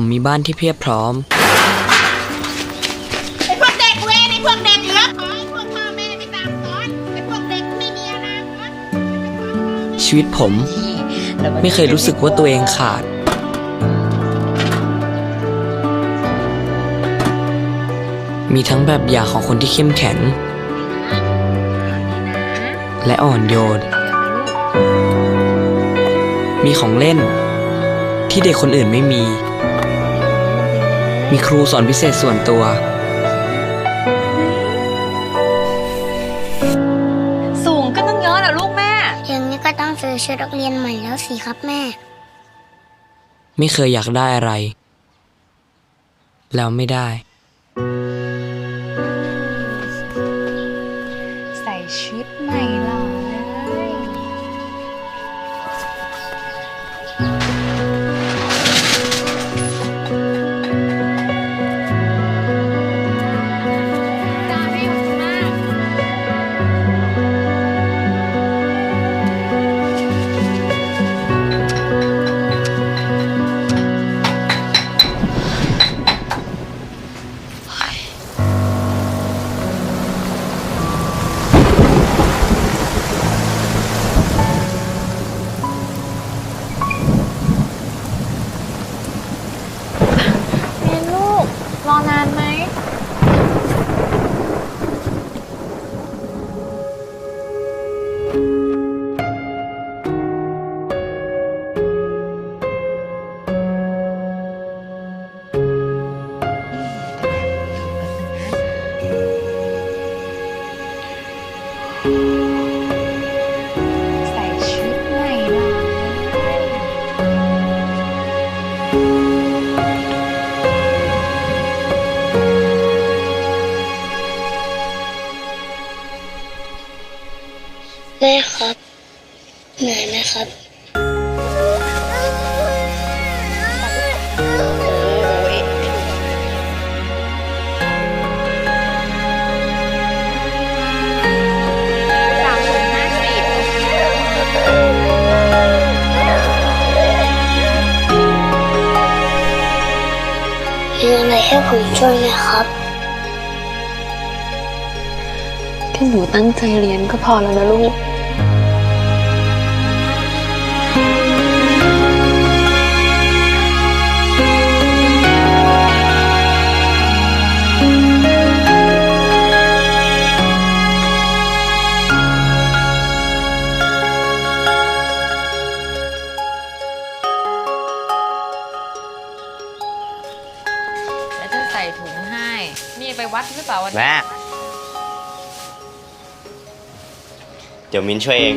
ผมมีบ้านที่เพียบพร้อม ไอ้พวกเด็กเวรไอ้พวกเด็กเหลือขอไอ้พวกพ่อแม่ไม่ตามสอนไอ้พวกเด็กไม่มีอนาคตชีวิตผมไม่เคยรู้สึกว่าตัวเองขาด มีทั้งแบบอย่างของคนที่เข้มแข็ง และอ่อนโยน มีของเล่นที่เด็กคนอื่นไม่มี มีครูสอนพิเศษส่วนตัว สูงก็ต้องเยอะแหละลูกแม่ อย่างนี้ก็ต้องซื้อชุดนักเรียนใหม่แล้วสิครับแม่ ไม่เคยอยากได้อะไร แล้วไม่ได้ ใส่ชุดใหม่หล่อ แม่ครับ เหนื่อยไหมครับ ให้ผมช่วยไหมครับแค่หนูตั้งใจเรียนก็พอแล้วนะลูก วัดหรือเปล่าวันนี้ แม่ เดี๋ยวมินช่วยเอง